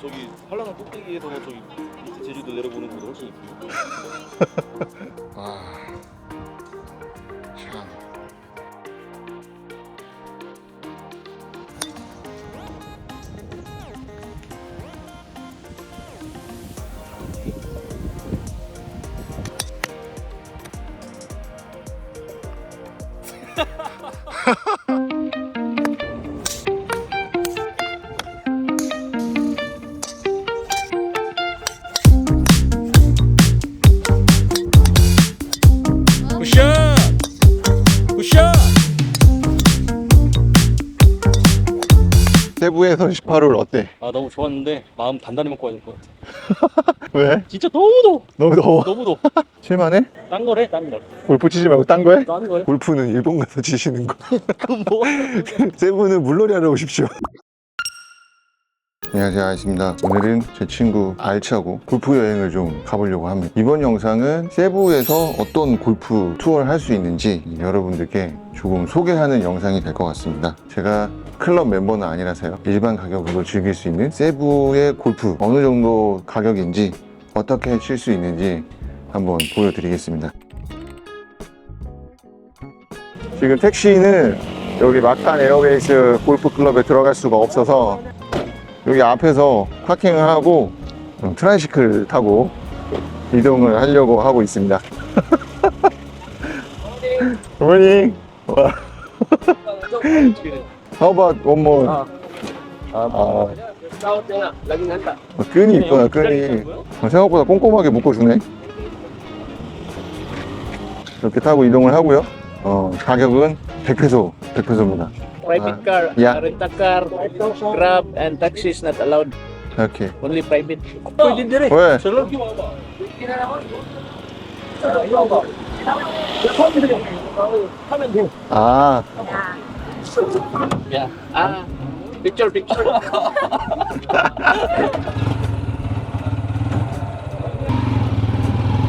저기 한라산 꼭대기에서 저기 제주도 내려보는 것보다 훨씬 이쁘고 와, 12에서 18홀 어때? 아 너무 좋았는데 마음 단단히 먹고 와야 될 것 같아 왜? 진짜 너무 더워 너무 더워. 너무 더워 칠만해? 딴 거래 딴걸 골프 치지 말고 딴 거해? 딴 거래 골프는 일본 가서 치시는 거. 그뭐 세부는 물놀이 하러 오십시오. 안녕하세요 아이스입니다 오늘은 제 친구 알츠하고 골프 여행을 좀 가보려고 합니다. 이번 영상은 세부에서 어떤 골프 투어를 할 수 있는지 여러분들께 조금 소개하는 영상이 될 것 같습니다. 제가 클럽 멤버는 아니라서요. 일반 가격으로 즐길 수 있는 세부의 골프 어느 정도 가격인지 어떻게 칠 수 있는지 한번 보여드리겠습니다. 지금 택시는 여기 막탄 에어베이스 골프 클럽에 들어갈 수가 없어서 여기 앞에서 파킹을 하고 음, 트라이시클 타고 이동을 하려고 하고 있습니다. 굿모닝. 와. How about one more? 아. 아, laging handa 어, 끈이 있구나, 끈이. 어, 생각보다 꼼꼼하게 묶어주네. 이렇게 타고 이동을 하고요. 어, 가격은 100페소, 100페소입니다. private ah. car, uh, yeah. rent car, Grab, and taxis not allowed. Okay. Only private. Pwede dire. Eh. Where? Sa. Ah. Yeah. Ah. Picture, picture.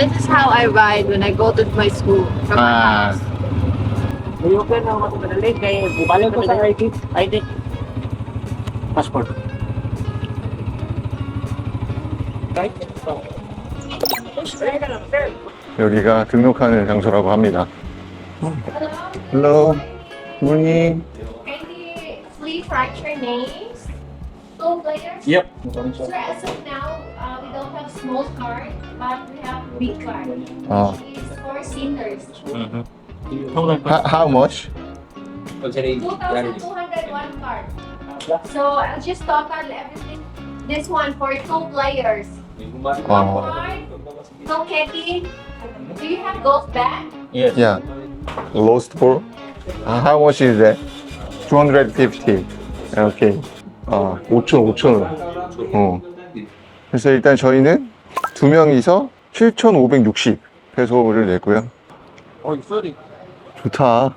this is how I ride when I go to my school from my ah. house. Ka na matumadali kay bubalik ko sa ID. ID. Passport. Right? 여기가 등록하는 장소라고 합니다. Hello. you please write your names? Two players? Yep. Sir, as of now, uh, we don't have small card, but we have big card. 아, Which is for seniors. 형 날 how, how much? 2,201 card. So I'll just total everything. This one for two players. One 어, card, caddy. Do you have golf bag? Yes yeah. Lost ball? 아, how much is that? 250. 오케이. 아, 5천, 5천. 어. 그래서 일단 저희는 두 명이서 7,560 페소를 냈고요. 어 있어야 돼 좋다.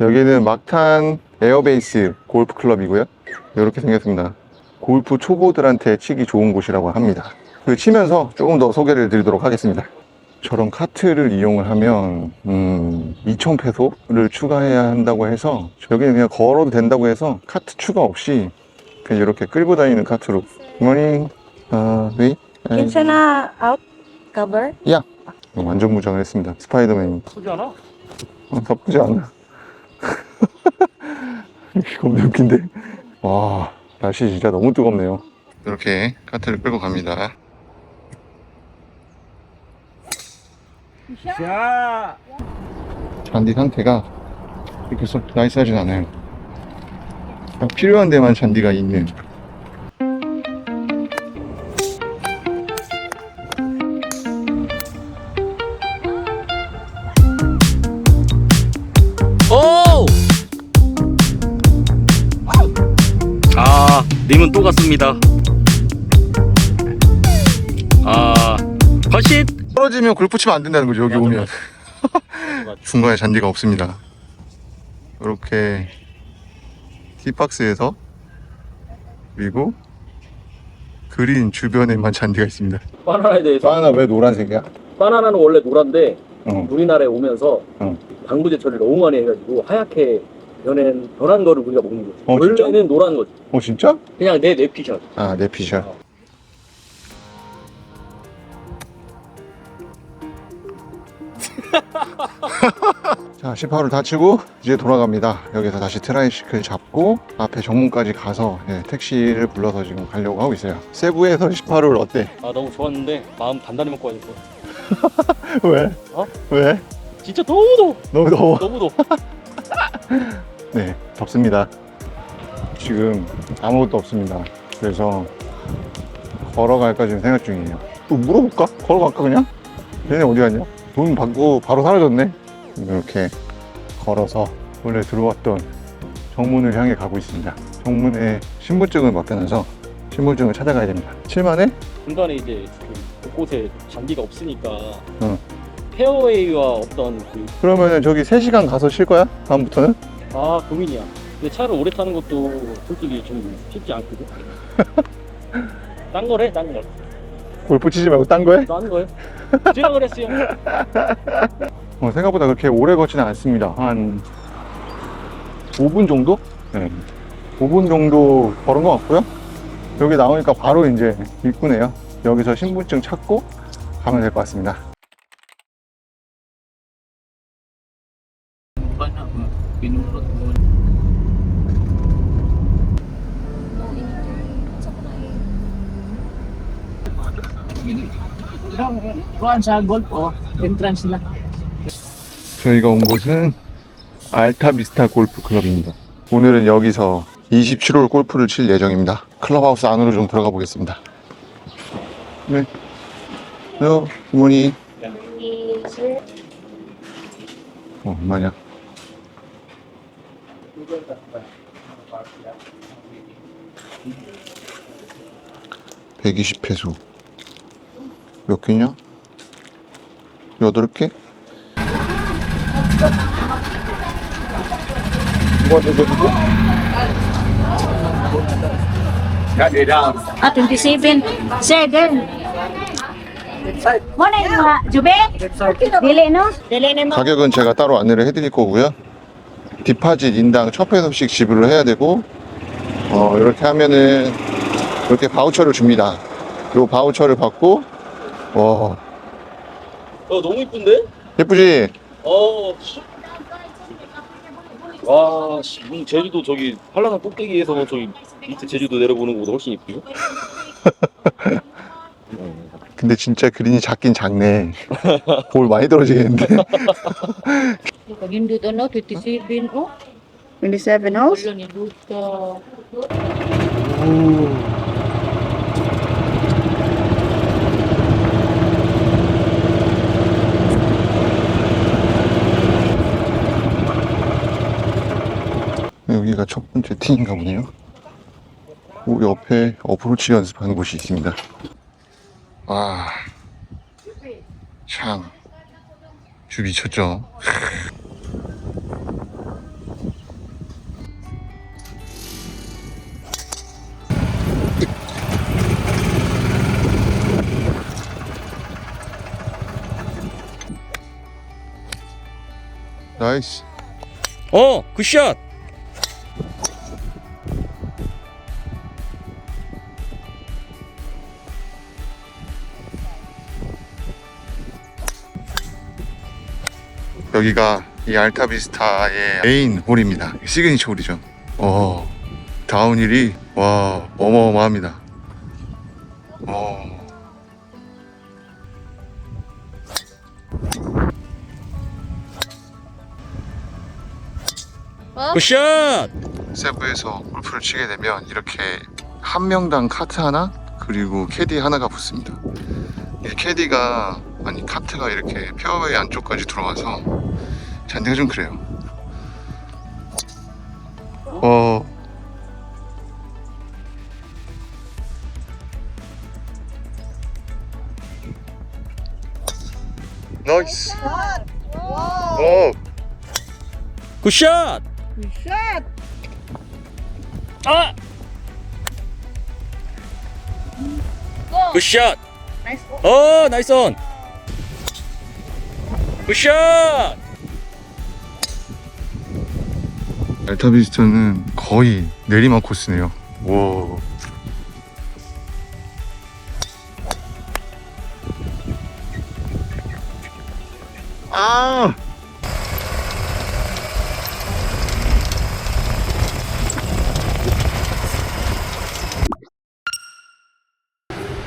여기는 막탄 에어베이스 골프 클럽이고요. 이렇게 생겼습니다. 골프 초보들한테 치기 좋은 곳이라고 합니다. 그 치면서 조금 더 소개를 드리도록 하겠습니다. 저런 카트를 이용을 하면 음, 2,000페소를 추가해야 한다고 해서 여기는 그냥 걸어도 된다고 해서 카트 추가 없이 그냥 이렇게 끌고 다니는 카트로 굿모닝 아, 네? Can na out cover? 완전 무장을 했습니다. 않아? 어, 나쁘지 않아. 겁나 웃긴데. 와, 날씨 진짜 너무 뜨겁네요. 이렇게 카트를 끌고 갑니다. 자 잔디 상태가 그렇게 썩 나이스하진 않아요. 딱 필요한 데만 잔디가 있는. 님은 또 갔습니다. 아, 컷잇! 떨어지면 골프 치면 안 된다는 거죠, 여기 맞아, 오면. 중간에 잔디가 없습니다. 이렇게 티박스에서 그리고 그린 주변에만 잔디가 있습니다. 바나나에 대해서. 바나나 왜 노란색이야? 바나나는 원래 노란데, 어. 우리나라에 오면서 어. 방부제 처리를 너무 많이 해가지고 하얗게 이번엔 노란 거를 우리가 먹는 거지. 어, 진짜? 원래는 노란 거지. 어, 진짜? 그냥 내 내피셜. 아, 내 피셜. 자, 18을 다 치고 이제 돌아갑니다. 여기서 다시 트라이시클 잡고 앞에 정문까지 가서 예, 택시를 불러서 지금 가려고 하고 있어요. 세부에서 18을 어때? 아 너무 좋았는데 마음 단단히 먹고 와야 될것 같아. 왜? 어? 왜? 진짜 너무 더워. 너무 더워. 너무 더워. 네, 덥습니다. 지금 아무것도 없습니다. 그래서 걸어갈까 지금 생각 중이에요. 또 물어볼까? 걸어갈까 그냥? 얘네 어디 갔냐? 돈 받고 바로 사라졌네. 이렇게 걸어서 원래 들어왔던 정문을 향해 가고 있습니다. 정문에 신분증을 맡겨놔서 신분증을 찾아가야 됩니다. 7만에? 중간에 이제 그 곳곳에 잔디가 없으니까 응. 페어웨이와 어떤 그 그러면은 저기 3시간 가서 쉴 거야? 다음부터는? 아 고민이야. 근데 차를 오래 타는 것도 솔직히 좀 쉽지 않거든. 딴 거래, 딴 거. 골프 치지 말고 딴 거해? 딴 거요? 제가 그랬어요. 어, 생각보다 그렇게 오래 걷지는 않습니다. 한 5분 정도? 네. 5분 정도 걸은 것 같고요. 여기 나오니까 바로 이제 입구네요. 여기서 신분증 찾고 가면 될 것 같습니다. Kuhan sa golf, oh. Entrance nila. 저희가 온 곳은 알타비스타 골프 클럽입니다. 오늘은 여기서 27홀 골프를 칠 예정입니다. 클럽하우스 안으로 좀 들어가 보겠습니다. 네. 헬로, 굿모닝. 어, 얼마냐? (120 회수) 몇 개냐? 여덟 개? Ah, 27. Sir, girl. Mo na yung mga Jube? Dili, no? Dili na mo. 가격은 제가 따로 안내를 해드릴 거고요. 디파짓 인당 1000페소씩 지불을 해야 되고, 어, 이렇게 하면은, 이렇게 바우처를 줍니다. 요 바우처를 받고, 와, 어 너무 이쁜데? 예쁘지? 어. 씨. 와, 씨, 음, 제주도 저기 한라산 꼭대기에서 저기 밑에 제주도 내려보는 것보다 훨씬 이쁘요. 근데 진짜 그린이 작긴 작네. 볼 많이 떨어지겠는데? Pag yun dito, no? 27, oh. 27 house? Wala ni Duta. 여기가 첫 번째 팀인가 보네요. 그 옆에 어프로치 연습하는 곳이 있습니다. 와, 참, 주 미쳤죠? 나이스. 어, 굿샷. 여기가 이 알타비스타의 메인 홀입니다. 시그니처 홀이죠. 어, 다운힐이 와 어마어마합니다. 어, 굿샷. 세부에서 골프를 치게 되면 이렇게 한 명당 카트 하나 그리고 캐디 하나가 붙습니다. 이 캐디가 아니 카트가 이렇게 페어웨이 안쪽까지 들어와서 잔디가 좀 그래요. 어. 나이스. 오. 굿샷. Shot! 아. 굿샷. 어, 나이스 온. 굿샷. 알타 비스타는 거의 내리막 코스네요. 와. 아!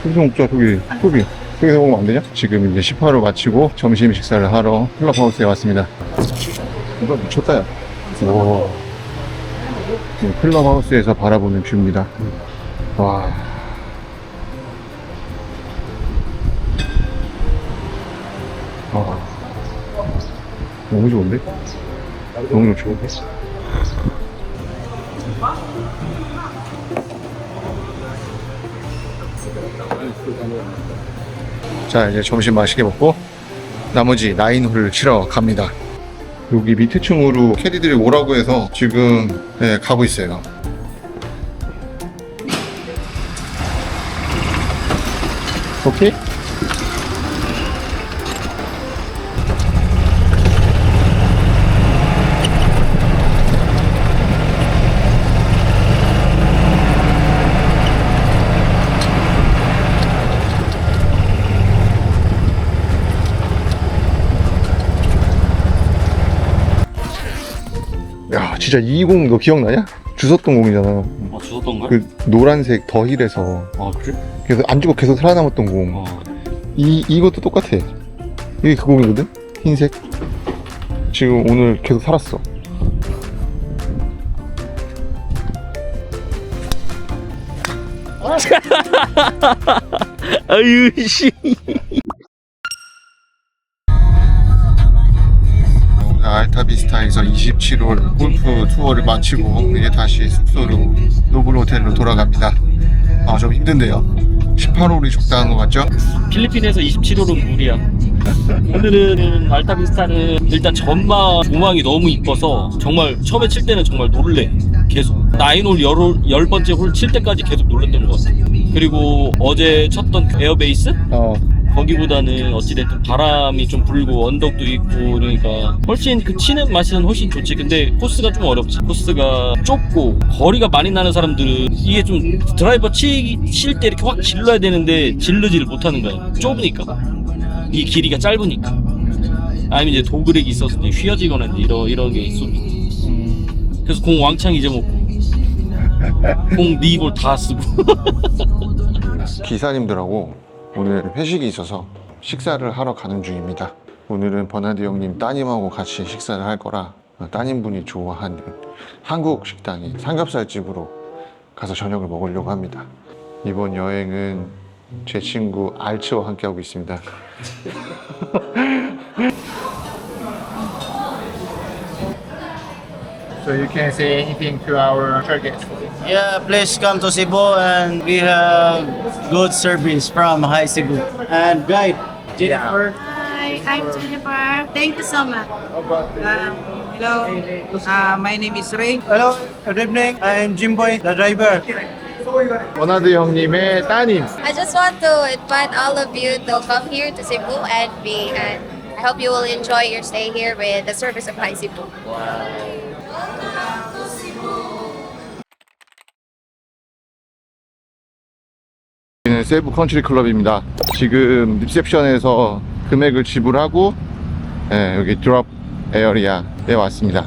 소비 먹자, 소비. 소비. 소비에서 먹으면 안 되냐? 지금 이제 18호 마치고 점심 식사를 하러 클럽하우스에 왔습니다. 이거 미쳤다, 야. 와. 네, 클럽하우스에서 바라보는 뷰입니다. 와. 아. 너무 좋은데? 너무 좋은데? 자, 이제 점심 맛있게 먹고 나머지 나인홀을 치러 갑니다. 여기 밑에 층으로 캐디들이 오라고 해서 지금 네, 가고 있어요. 오케이? 야, 진짜 220 너 기억나냐? 주웠던 공이잖아. 어, 주웠던가? 그 노란색 더힐에서 아, 그래? 그래서 안 죽고 계속 살아남았던 공. 어. 이 이것도 똑같아. 이게 그 공이거든. 흰색. 지금 오늘 계속 살았어. 아유, 씨. 알타비스타에서 27홀 골프 투어를 마치고 이제 다시 숙소로 노블 호텔로 돌아갑니다. 아 좀 힘든데요. 18홀이 적당한 것 같죠? 필리핀에서 27호로 무리야. 오늘은 알타비스타는 일단 전망 조망이 너무 이뻐서 정말 처음에 칠 때는 정말 놀래. 계속. 나인홀 열, 홀- 열 번째 홀 칠 때까지 계속 놀랬던 것 같아. 그리고 어제 쳤던 그 에어베이스? 어. 거기보다는 어찌됐든 바람이 좀 불고 언덕도 있고 그러니까 훨씬 그 치는 맛은 훨씬 좋지. 근데 코스가 좀 어렵지. 코스가 좁고 거리가 많이 나는 사람들은 이게 좀 드라이버 치, 칠때 이렇게 확 질러야 되는데 질르지를 못하는 거야. 좁으니까. 이 길이가 짧으니까. 아니면 이제 도그렉이 있어서 이제 휘어지거나 이제 이런, 이런 게 있어. 그래서 공 왕창 잊어먹고. 공 니볼 다 쓰고. 기사님들하고 오늘 회식이 있어서 식사를 하러 가는 중입니다. 오늘은 버나드 형님 따님하고 같이 식사를 할 거라 따님분이 좋아하는 한국 식당인 삼겹살집으로 가서 저녁을 먹으려고 합니다. 이번 여행은 제 친구 알츠와 함께하고 있습니다. So you can say anything to our target. Yeah, please come to Cebu and we have good service from High Cebu. And guide, Jennifer. Hi, I'm Jennifer. Thank you so much. Um, hello, uh, my name is Ray. Hello, good evening. I'm Jimboy, the driver. 버나드 형님의 따님 I just want to invite all of you to come here to Cebu and be and I hope you will enjoy your stay here with the service of High Cebu. 여기는 세부 컨트리 클럽입니다. 지금 리셉션에서 금액을 지불하고 예, 여기 드롭 에어리아에 왔습니다.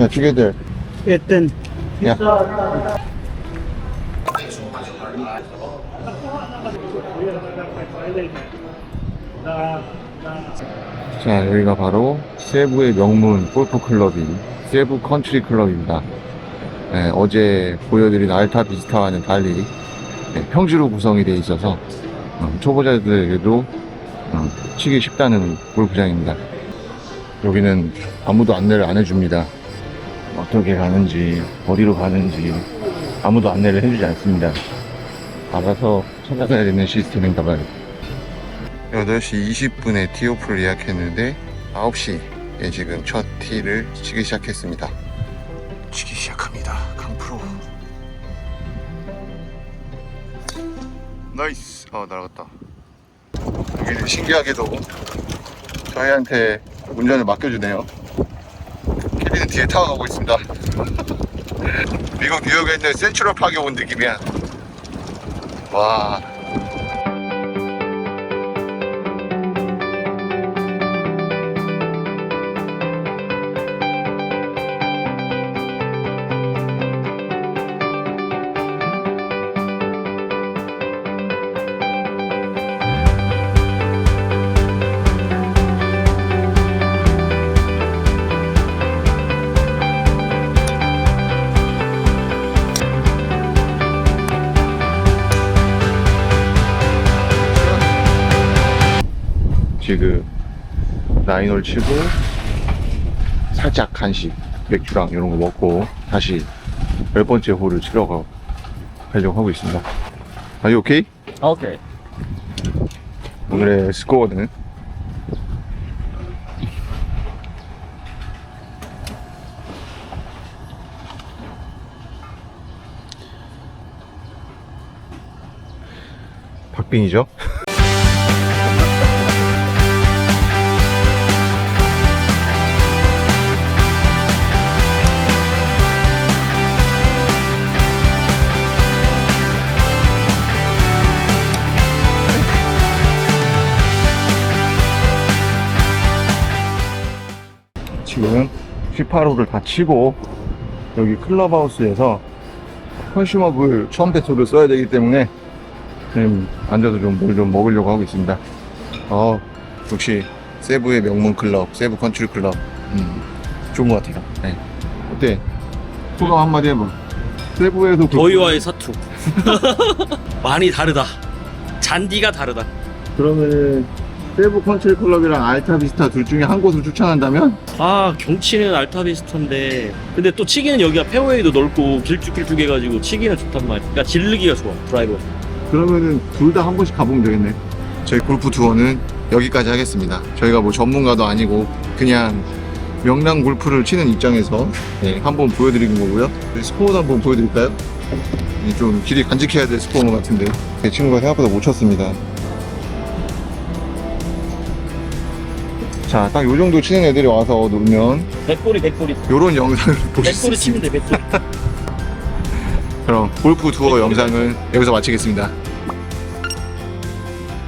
야, together. Eaton. 야. 자, 여기가 바로 세부의 명문 골프 클럽인 세부 컨트리 클럽입니다. 예, 어제 보여드린 알타 비스타와는 달리 예, 평지로 구성이 되어 있어서 어, 초보자들에게도 어, 치기 쉽다는 골프장입니다. 여기는 아무도 안내를 안 해줍니다. 어떻게 가는지, 어디로 가는지 아무도 안내를 해주지 않습니다. 알아서 찾아가야 되는 시스템인가 봐요. 8시 20분에 티오프를 예약했는데 9시에 지금 첫 티를 치기 시작했습니다. 치기 시작 나이스. 아, 날아갔다. 여기는 신기하게도 저희한테 운전을 맡겨주네요. 캐리는 뒤에 타고 가고 있습니다. 미국 뉴욕에 있는 센트럴 파크에 온 느낌이야. 와. 라인홀 치고 살짝 간식 맥주랑 이런 거 먹고 다시 열 번째 홀을 치러 가 가려고 하고 있습니다. 아, 유 오케이? 오케이. 오늘의 스코어는 박빙이죠? 18호를 다 치고 여기 클럽하우스에서 컨슈머블 처음 배소를 써야 되기 때문에 지금 앉아서 좀 뭘 좀 먹으려고 하고 있습니다. 어, 역시 세부의 명문 클럽, 세부 컨트리 클럽, 음, 좋은 것 같아요. 네. 어때? 소감 한마디 해봐. 세부에도 그- 더위와의 사투. 많이 다르다. 잔디가 다르다. 그러면은 세부 컨트리 클럽이랑 알타비스타 둘 중에 한 곳을 추천한다면? 아 경치는 알타비스타인데 근데 또 치기는 여기가 페어웨이도 넓고 길쭉길쭉 해가지고 치기는 좋단 말이야. 그러니까 질르기가 좋아 드라이버. 그러면은 둘 다 한 번씩 가보면 되겠네. 저희 골프 투어는 여기까지 하겠습니다. 저희가 뭐 전문가도 아니고 그냥 명랑 골프를 치는 입장에서 네, 한번 보여드린 거고요. 스코어도 한번 보여드릴까요? 이좀 길이 간직해야 될 스코어 같은데 제 친구가 생각보다 못 쳤습니다. 자, 딱 요 정도 치는 애들이 와서 놀면 백골이 백골이. 요런 영상을 보실 수 있습니다. 치면 돼 백골. 그럼 골프 투어 영상은 여기서 마치겠습니다.